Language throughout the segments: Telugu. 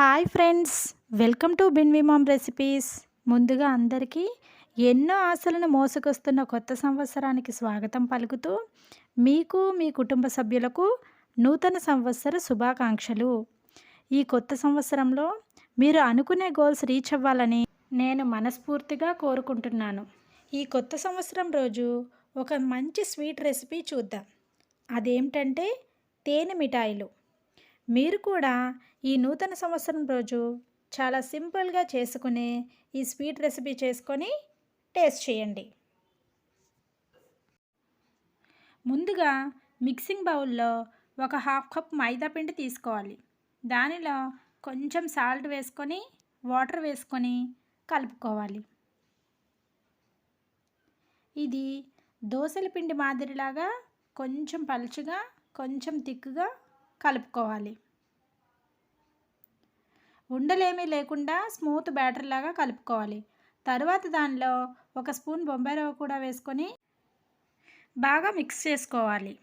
హాయ్ ఫ్రెండ్స్ వెల్కమ్ టు బిన్విమామ్ రెసిపీస్. ముందుగా అందరికీ ఎన్నో ఆశలను మోసుకొస్తున్న కొత్త సంవత్సరానికి స్వాగతం పలుకుతూ మీకు మీ కుటుంబ సభ్యులకు నూతన సంవత్సర శుభాకాంక్షలు. ఈ కొత్త సంవత్సరంలో మీరు అనుకునే గోల్స్ రీచ్ అవ్వాలని నేను మనస్ఫూర్తిగా కోరుకుంటున్నాను. ఈ కొత్త సంవత్సరం రోజు ఒక మంచి స్వీట్ రెసిపీ చూద్దాం. అదేమిటంటే తేనె మిఠాయిలు. మీరు కూడా ఈ నూతన సంవత్సరం రోజు చాలా సింపుల్గా చేసుకునే ఈ స్వీట్ రెసిపీ చేసుకొని టేస్ట్ చేయండి. ముందుగా మిక్సింగ్ బౌల్లో ఒక హాఫ్ కప్ మైదా పిండి తీసుకోవాలి. దానిలో కొంచెం సాల్ట్ వేసుకొని వాటర్ వేసుకొని కలుపుకోవాలి. ఇది దోశల పిండి మాదిరిలాగా కొంచెం పలుచగా కొంచెం తిక్కుగా కలుపుకోవాలి. ఉండలేమీ లేకుండా స్మూత్ బ్యాటర్ లాగా కలుపుకోవాలి. తర్వాత దానిలో ఒక స్పూన్ బొంబాయి రవ్వ కూడా వేసుకొని బాగా మిక్స్ చేసుకోవాలి.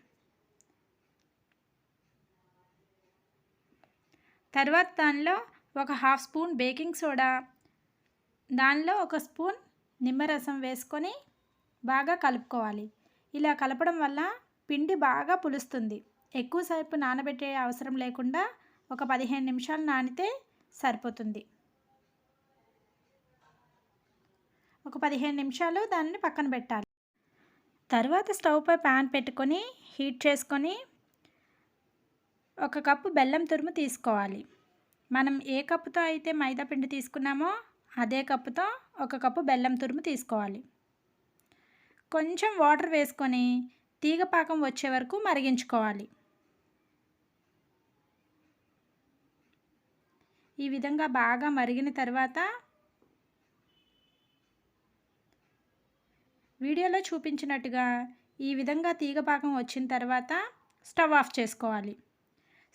తర్వాత దానిలో ఒక హాఫ్ స్పూన్ బేకింగ్ సోడా దానిలో ఒక స్పూన్ నిమ్మరసం వేసుకొని బాగా కలుపుకోవాలి. ఇలా కలపడం వల్ల పిండి బాగా పులుస్తుంది. ఎక్కువసేపు నానబెట్టే అవసరం లేకుండా ఒక పదిహేను నిమిషాలు నానితే సరిపోతుంది. ఒక పదిహేను నిమిషాలు దానిని పక్కన పెట్టాలి. తర్వాత స్టవ్పై ప్యాన్ పెట్టుకొని హీట్ చేసుకొని ఒక కప్పు బెల్లం తురుము తీసుకోవాలి. మనం ఏ కప్పుతో అయితే మైదా పిండి తీసుకున్నామో అదే కప్పుతో ఒక కప్పు బెల్లం తురుము తీసుకోవాలి. కొంచెం వాటర్ వేసుకొని తీగ పాకం వచ్చే వరకు మరిగించుకోవాలి. ఈ విధంగా బాగా మరిగిన తర్వాత వీడియోలో చూపించినట్టుగా ఈ విధంగా తీగ పాకం వచ్చిన తర్వాత స్టవ్ ఆఫ్ చేసుకోవాలి.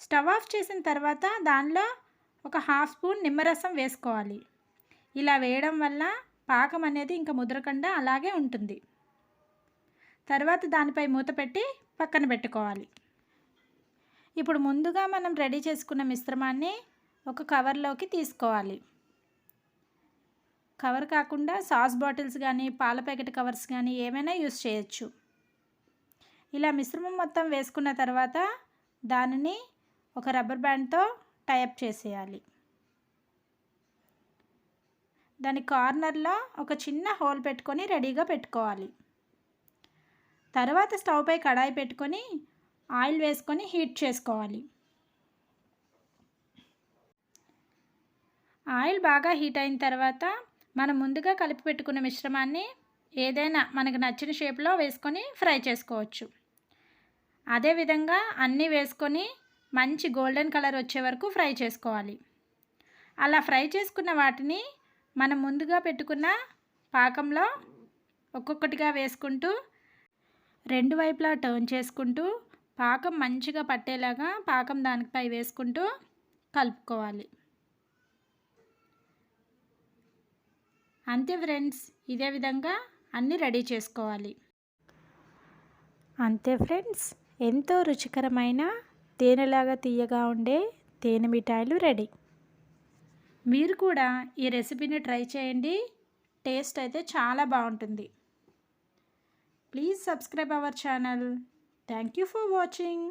స్టవ్ ఆఫ్ చేసిన తర్వాత దానిలో ఒక హాఫ్ స్పూన్ నిమ్మరసం వేసుకోవాలి. ఇలా వేయడం వల్ల పాకం అనేది ఇంకా ముద్రకుండా అలాగే ఉంటుంది. తర్వాత దానిపై మూత పెట్టి పక్కన పెట్టుకోవాలి. ఇప్పుడు ముందుగా మనం రెడీ చేసుకున్న మిశ్రమాన్ని ఒక కవర్లోకి తీసుకోవాలి. కవర్ కాకుండా సాస్ బాటిల్స్ కానీ పాల ప్యాకెట్ కవర్స్ కానీ ఏమైనా యూస్ చేయొచ్చు. ఇలా మిశ్రమం మొత్తం వేసుకున్న తర్వాత దానిని ఒక రబ్బర్ బ్యాండ్తో టైప్ చేసేయాలి. దాని కార్నర్లో ఒక చిన్న హోల్ పెట్టుకొని రెడీగా పెట్టుకోవాలి. తర్వాత స్టవ్ పై కడాయి పెట్టుకొని ఆయిల్ వేసుకొని హీట్ చేసుకోవాలి. ఆయిల్ బాగా హీట్ అయిన తర్వాత మనం ముందుగా కలిపి పెట్టుకున్న మిశ్రమాన్ని ఏదైనా మనకు నచ్చిన షేప్లో వేసుకొని ఫ్రై చేసుకోవచ్చు. అదేవిధంగా అన్నీ వేసుకొని మంచి గోల్డెన్ కలర్ వచ్చే వరకు ఫ్రై చేసుకోవాలి. అలా ఫ్రై చేసుకున్న వాటిని మనం ముందుగా పెట్టుకున్న పాకంలో ఒక్కొక్కటిగా వేసుకుంటూ రెండు వైపులా టర్న్ చేసుకుంటూ పాకం మంచిగా పట్టేలాగా పాకం దానిపై వేసుకుంటూ కలుపుకోవాలి. అంతే ఫ్రెండ్స్ ఇదే విధంగా అన్నీ రెడీ చేసుకోవాలి. అంతే ఫ్రెండ్స్ ఎంతో రుచికరమైన తేనెలాగా తీయగా ఉండే తేనె మిఠాయిలు రెడీ. మీరు కూడా ఈ రెసిపీని ట్రై చేయండి టేస్ట్ అయితే చాలా బాగుంటుంది. Please subscribe our channel. Thank you for watching.